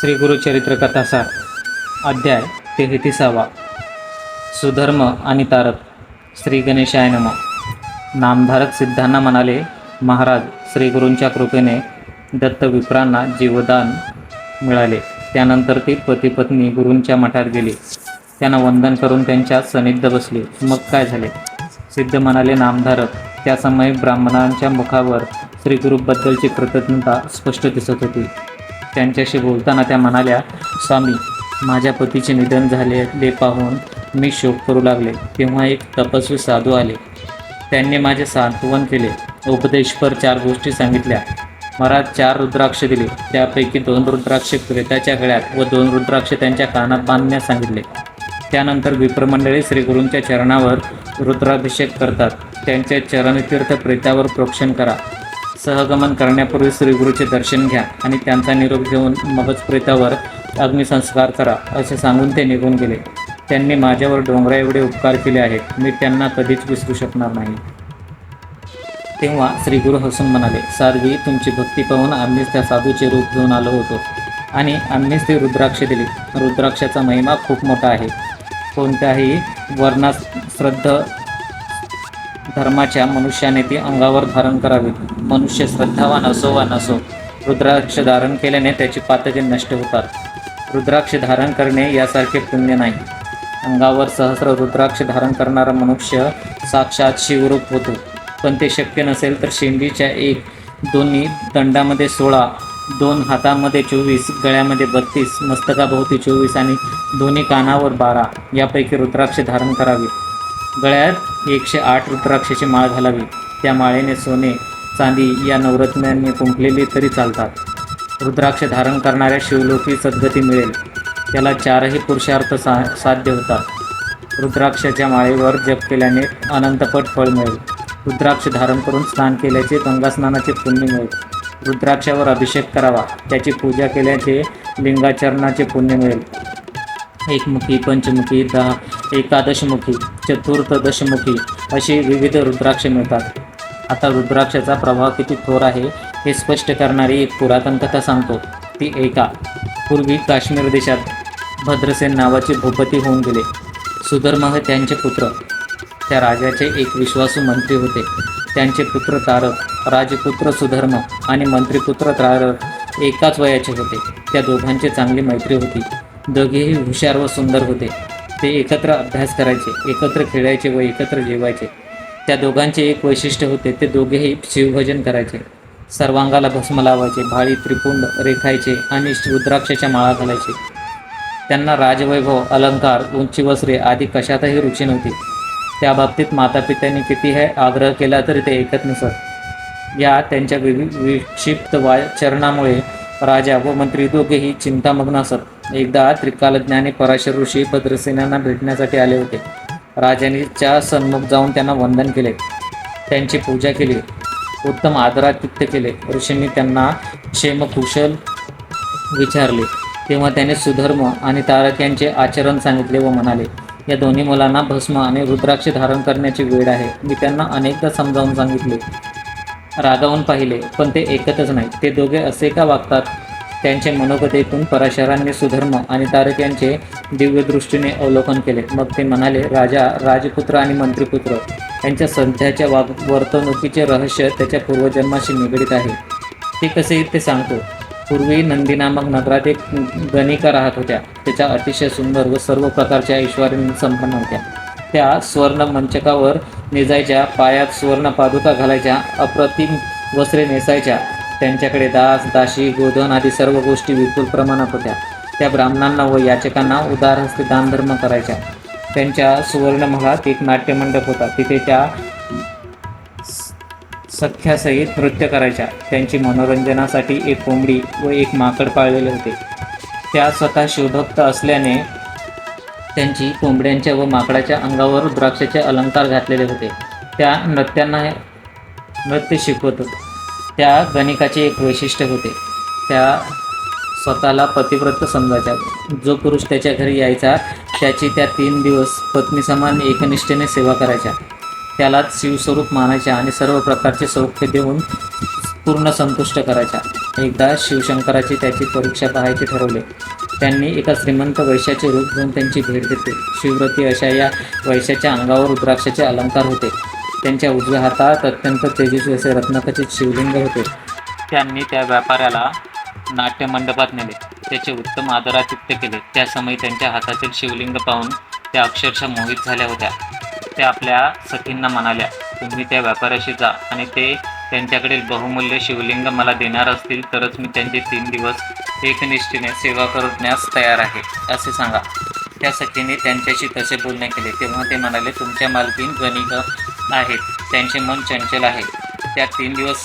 श्री गुरुचरित्र कथासार अध्याय तेहतीसावा. सुधर्म आणि तारक श्री गणेशाय नम. नामधारक सिद्धांना म्हणाले महाराज श्री गुरूंच्या कृपेने दत्त विप्रांना जीवदान मिळाले. त्यानंतर ती पतीपत्नी गुरूंच्या मठात गेली. त्यांना वंदन करून त्यांच्या सनिध्य बसले. मग काय झाले? सिद्ध म्हणाले नामधारक त्यासमयी ब्राह्मणांच्या मुखावर श्रीगुरुबद्दलची कृतज्ञता स्पष्ट दिसत होती. त्यांच्याशी बोलताना त्या म्हणाल्या स्वामी माझ्या पतीचे निधन झालेले पाहून मी शोक करू लागले. तेव्हा एक तपस्वी साधू आले. त्यांनी माझे सांत्वन केले. उपदेशपर चार गोष्टी सांगितल्या. मला चार रुद्राक्ष दिले. त्यापैकी दोन रुद्राक्ष प्रेताच्या गळ्यात व दोन रुद्राक्ष त्यांच्या कानात बांधण्यास सांगितले. त्यानंतर विप्रमंडळी श्रीगुरूंच्या चरणावर रुद्राभिषेक करतात. त्यांचे चरणतीर्थ प्रेतावर प्रोक्षण करा. सहगमन करण्यापूर्वी श्रीगुरूचे दर्शन घ्या आणि त्यांचा निरोप घेऊन मगच प्रेतावर अग्निसंस्कार करा असे सांगून ते निघून गेले. त्यांनी माझ्यावर डोंगरा एवढे उपकार केले आहेत मी त्यांना कधीच विसरू शकणार नाही. तेव्हा श्रीगुरू हसून म्हणाले साध्वी तुमची भक्ती पाहून आम्हीच त्या साधूचे रूप घेऊन आलो होतो आणि आम्हीच ती रुद्राक्ष दिली. रुद्राक्षाचा महिमा खूप मोठा आहे. कोणत्याही वर्णास श्रद्ध धर्माच्या मनुष्याने ती अंगावर धारण करावी मनुष्य श्रद्धावान असो वा नसो रुद्राक्ष धारण केल्याने त्याची पातके नष्ट होतात. रुद्राक्ष धारण करणे यासारखे पुण्य नाही. अंगावर सहस्र रुद्राक्ष धारण करणारा मनुष्य साक्षात शिवरूप होतो. पण ते शक्य नसेल तर शेंडीच्या एक दोन्ही दंडामध्ये सोळा दोन हातामध्ये चोवीस गळ्यामध्ये बत्तीस मस्तकाभोवती चोवीस आणि दोन्ही कानावर बारा यापैकी रुद्राक्ष धारण करावे. गळ्यात एकशे आठ रुद्राक्षाची माळ घालावी. त्या माळेने सोने चांदी या नवरत्नांनी कुंपलेली तरी चालतात. रुद्राक्ष धारण करणाऱ्या शिवलोकी सद्गती मिळेल. त्याला चारही पुरुषार्थ सा साध्य होतात. रुद्राक्षाच्या माळेवर जप केल्याने अनंतपट फळ मिळेल. रुद्राक्ष धारण करून स्नान केल्याचे गंगास्नानाचे पुण्य मिळेल. रुद्राक्षावर अभिषेक करावा त्याची पूजा केल्याचे लिंगाचरणाचे पुण्य मिळेल. एकमुखी पंचमुखी दहा एकादशमुखी चतुर्थ दशमुखी अशी विविध रुद्राक्ष मिळतात. आता रुद्राक्षाचा प्रभाव किती थोर आहे हे स्पष्ट करणारी एक पुरातन कथा सांगतो. ती एका पूर्वी काश्मीर देशात भद्रसेन नावाचे भूपती होऊन गेले. सुधर्म हे त्यांचे पुत्र. त्या राजाचे एक विश्वासू मंत्री होते. त्यांचे पुत्र तारक राजपुत्र सुधर्म आणि मंत्रीपुत्र तारक एकाच वयाचे होते. त्या दोघांची चांगली मैत्री होती. दोघेही हुशार व सुंदर होते. ते एकत्र अभ्यास करायचे एकत्र खेळायचे व एकत्र जेवायचे. त्या दोघांचे एक वैशिष्ट्य होते ते दोघेही शिवभजन करायचे. सर्वांगाला भस्म लावायचे भाळी त्रिपुंड रेखायचे आणि रुद्राक्षाच्या माळा घालायचे. त्यांना राजवैभव अलंकार उंची वस्त्रे आदी कशातही रुची नव्हती. त्या बाबतीत मातापित्यांनी कितीही आग्रह केला तरी ते ऐकत नसत. या त्यांच्या विक्षिप्त विक्षिप्त वाचरणामुळे राजा व मंत्री दोघेही चिंतामग्न असत. एकदा त्रिकालज्ञाने पराशर ऋषी भद्रसेनांना भेटण्यासाठी आले होते. राजांच्या सन्मुख जाऊन त्यांना वंदन केले. त्यांची पूजा केली. उत्तम आदरातिथ्य केले. ऋषींनी त्यांना क्षेमकुशल विचारले. तेव्हा त्याने सुधर्म आणि तारक यांचे आचरण सांगितले व म्हणाले या दोन्ही मुलांना भस्म आणि रुद्राक्ष धारण करण्याची वेळ आहे. मी त्यांना अनेकदा समजावून सांगितले. रागावून पाहिले पण ते ऐकतच नाही. ते दोघे असे का वागतात? त्यांचे मनोगतेतून पराशरांनी सुधर्म आणि तारक यांचे दिव्यदृष्टीने अवलोकन केले. मग ते म्हणाले राजा राजपुत्र आणि मंत्रीपुत्र यांच्या सध्याच्या वाग वर्तणुकीचे रहस्य त्याच्या पूर्वजन्माशी निगडीत आहे. ते कसे ते सांगतो. पूर्वी नंदी नामक नगरात एक गणिका राहत होत्या. त्याच्या अतिशय सुंदर व सर्व प्रकारच्या ऐश्वर्याने संपन्न होत्या. त्या स्वर्ण मंचकावर नेजायच्या पायात सुवर्ण पादुका घालायच्या अप्रतिम वस्त्रे नेसायच्या. त्यांच्याकडे दास दाशी गोधन आदी सर्व गोष्टी विपुल प्रमाणात होत्या. त्या ब्राह्मणांना व याचकांना उदार हस्ते दानधर्म करायच्या. त्यांच्या सुवर्णमहात एक नाट्यमंडप होता. तिथे त्या सख्यासहित नृत्य करायच्या. त्यांची मनोरंजनासाठी एक कोंबडी व एक माकड पाळलेले होते. त्या स्वतः शिवभक्त असल्याने त्यांची कोंबड्यांच्या व माकडाच्या अंगावर द्राक्षाचे अलंकार घातलेले होते. त्या नृत्यांना नृत्य शिकवत होते. त्या गणिकाचे एक वैशिष्ट्य होते. त्या स्वतःला पतिव्रत समजायच्या. जो पुरुष त्याच्या घरी यायचा त्याची त्या तीन दिवस पत्नीसमान एकनिष्ठेने सेवा करायच्या. त्यालाच शिवस्वरूप मानायच्या आणि सर्व प्रकारचे सौख्य देऊन पूर्ण संतुष्ट करायच्या एकदा शिवशंकराची त्याची परीक्षा पाहायचे ठरवले. त्यांनी एका श्रीमंत वैश्याचे रूप घेऊन त्यांची भेट घेतली. शिवव्रती अशा या वैश्याच्या अंगावर रुद्राक्षाचे अलंकार होते. त्यांच्या उजव्या हातात अत्यंत तेजस्वी असे रत्नखचित शिवलिंग होते. त्यांनी त्या व्यापाऱ्याला नाट्यमंडपात नेले. त्याचे उत्तम आदरातिथ्य केले. त्या समयी त्यांच्या हातातील शिवलिंग पाहून त्या अक्षरशः मोहित झाल्या होत्या. त्या आपल्या सखींना म्हणाल्या तुम्ही त्या व्यापाऱ्याशी जा आणि ते त्यांच्याकडील बहुमूल्य शिवलिंग मला देणार असतील तरच मी त्यांचे तीन दिवस एकनिष्ठेने सेवा करण्यास तयार आहे असे सांगा. त्या सखीने त्यांच्याशी तसे बोलणे केले. तेव्हा ते म्हणाले तुमच्या मालकीन गणिक आहेत. त्यांचे मन चंचल आहे. त्या तीन दिवस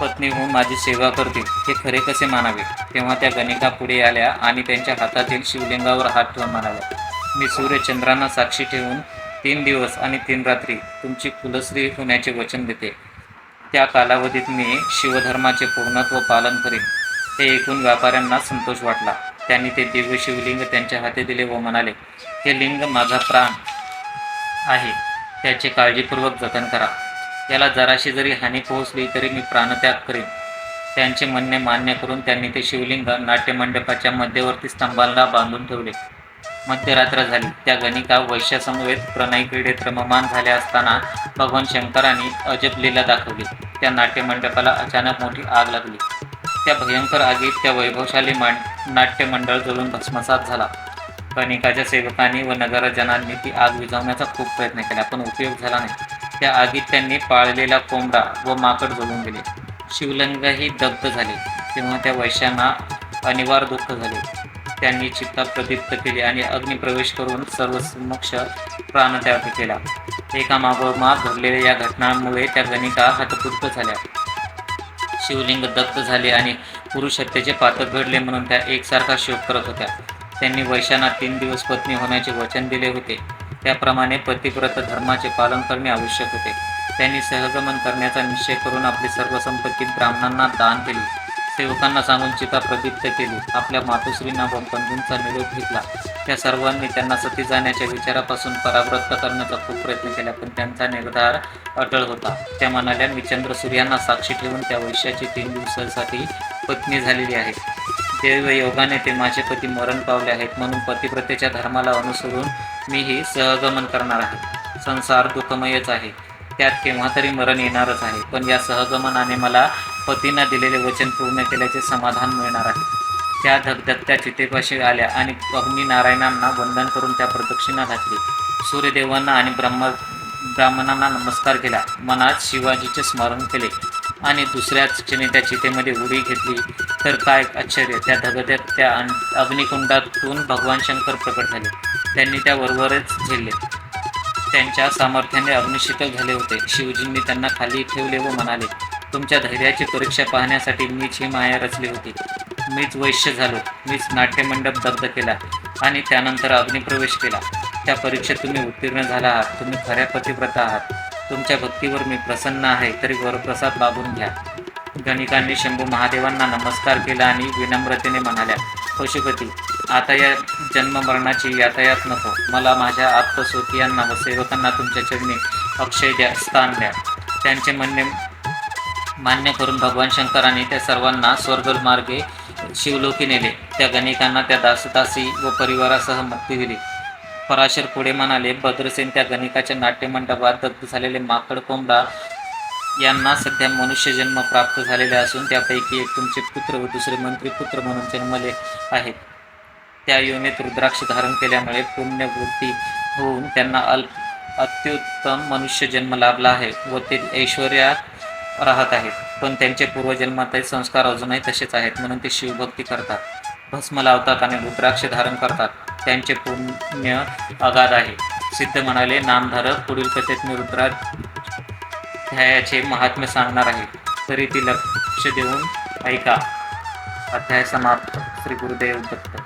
पत्नी होऊन माझी सेवा करतील. हे खरे कसे मानावे? तेव्हा त्या गणिका पुढे आल्या आणि त्यांच्या हातातील शिवलिंगावर हात ठेवून म्हणाल्या मी सूर्यचंद्रांना साक्षी ठेवून तीन दिवस आणि तीन रात्री तुमची कुलश्री होण्याचे वचन देते. त्या कालावधीत मी शिवधर्माचे पूर्णत्व पालन करीन. हे ऐकून व्यापाऱ्यांना संतोष वाटला. त्यांनी ते दिव्य शिवलिंग त्यांच्या हाती दिले व म्हणाले हे लिंग माझा प्राण आहे. त्याचे काळजीपूर्वक जतन करा. याला जराशी जरी हानी पोहोचली तरी मी प्राणत्याग करीन. त्यांचे म्हणणे मान्य करून त्यांनी ते शिवलिंग नाट्यमंडपाच्या मध्यवर्ती स्तंभाला बांधून ठेवले. मध्यरात्र झाली. त्या गणिका वैश्यासमवेत प्रणय क्रीडेत रममान झाल्या असताना भगवान शंकरांनी अजब लीला दाखवली. त्या नाट्यमंडपाला अचानक मोठी आग लागली. त्या भयंकर आगीत त्या वैभवशाली मांड नाट्यमंडळ जळून भस्मसात झाला. गणिकाच्या सेवकांनी व नगरजनांनी ती आग विझवण्याचा खूप प्रयत्न केला पण उपयोग झाला नाही. त्या आगीत त्यांनी पाळलेला कोंबडा व माकड जळून गेले. शिवलिंगही दग्ध झाले. तेव्हा त्या वैश्यांना अनिवार्य दुःख झाले. त्यांनी चित्ता प्रदीप्त केली आणि अग्निप्रवेश करून सर्व समक्ष प्राणत्याग केला. एका मागोमाग घडलेल्या या घटनांमुळे त्या गणिका हतपुष्ट झाल्या. शिवलिंग दग्ध झाले आणि पुरुष हत्येचे पातक घडले म्हणून त्या एकसारखा शोक करत होत्या. त्यांनी वैशांना तीन दिवस पत्नी होण्याचे वचन दिले होते. त्याप्रमाणे पतिव्रत धर्माचे पालन करणे आवश्यक होते. त्यांनी सहगमन करण्याचा निश्चय करून आपली सर्व संपत्ती ब्राह्मणांना दान केली. सेवकांना सांगून चिता प्रदीप्त केली. आपल्या मातोश्रींना व बंधूंचा निरोप घेतला. त्या सर्वांनी त्यांना सती जाण्याच्या विचारापासून परावृत्त करण्याचा खूप प्रयत्न केला पण त्यांचा निर्धार अटळ होता. त्या म्हणाल्या मी चंद्र सूर्यांना साक्षी ठेवून त्या वैश्याची तीन दिवसासाठी पत्नी झालेली आहे. देव योगाने ते माझे पती मरण पावले आहेत. म्हणून पतिव्रतेच्या धर्माला अनुसरून मीही सहगमन करणार आहे. संसार दुःखमयच आहे. त्यात केव्हा तरी मरण येणारच आहे. पण या सहगमनाने मला पतींना दिलेले वचन पूर्ण केल्याचे समाधान मिळणार आहे. त्या धगधगत्या चितेपाशी आल्या आणि अग्नी नारायणांना वंदन करून त्या प्रदक्षिणा घातली. सूर्यदेवांना आणि ब्रह्म ब्राह्मणांना नमस्कार केला. मनात शिवाजीचे स्मरण केले. आणि दुसऱ्याच क्षणी त्या चितेमध्ये उडी घेतली. तर काय आश्चर्य त्या धगधग त्या अग्निकुंडातून भगवान शंकर प्रकट झाले. त्यांनी त्या बरोबरच झेलले. त्यांच्या सामर्थ्याने अग्निशीतल झाले होते. शिवजींनी त्यांना खाली ठेवले व म्हणाले तुमच्या धैर्याची परीक्षा पाहण्यासाठी मीच ही माया रचली होती. मीच वैश्य झालो. मीच नाट्यमंडप दग्ध केला आणि त्यानंतर अग्निप्रवेश केला. त्या परीक्षेत तुम्ही उत्तीर्ण झाला आहात. तुम्ही खऱ्या पतिव्रता आहात. तुमच्या भक्तीवर मी प्रसन्न आहे तरी वरप्रसाद बाबून घ्या. गणिकांनी शंभू महादेवांना नमस्कार केला आणि विनम्रतेने म्हणाल्या पशुपती आता या जन्ममरणाची यातायात नको. मला माझ्या आप्तस्वकीयांना व सेवकांना तुमच्या चरणी अक्षय द्या स्थान द्या. त्यांचे म्हणणे मान्य करून भगवान शंकराने त्या सर्वांना स्वर्गमार्गे शिवलोकी नेले. त्या गणिकांना त्या दासदासी व परिवारासह मुक्ती दिली. पराशर पुढे म्हणाले भद्रसेन त्या गणिकाच्या नाट्यमंडपात दग्ध झालेले माकड कोंबडा यांना सध्या मनुष्य जन्म प्राप्त झालेले असून त्यापैकी एक तुमचे पुत्र व दुसरे मंत्री पुत्र म्हणून जन्मले आहेत त्या योनीत रुद्राक्ष धारण केल्यामुळे पुण्यवृत्ती होऊन त्यांना अल्प अत्युत्तम मनुष्य जन्म लाभला आहे व ते ऐश्वर्यात राहत आहेत. पण त्यांचे पूर्वजन्मातही संस्कार अजूनही तसेच आहेत म्हणून ते शिवभक्ती करतात. भस्म लावतात आणि रुद्राक्ष धारण करतात. त्यांचे पुण्य अगाध आहे. सिद्ध म्हणाले नामधारक पुढील कथेत मी रुद्राध्यायाचे महात्म्य सांगणार आहे. तरी ती लक्ष देऊन ऐका. अध्याय समाप्त. श्री गुरुदेव दत्त.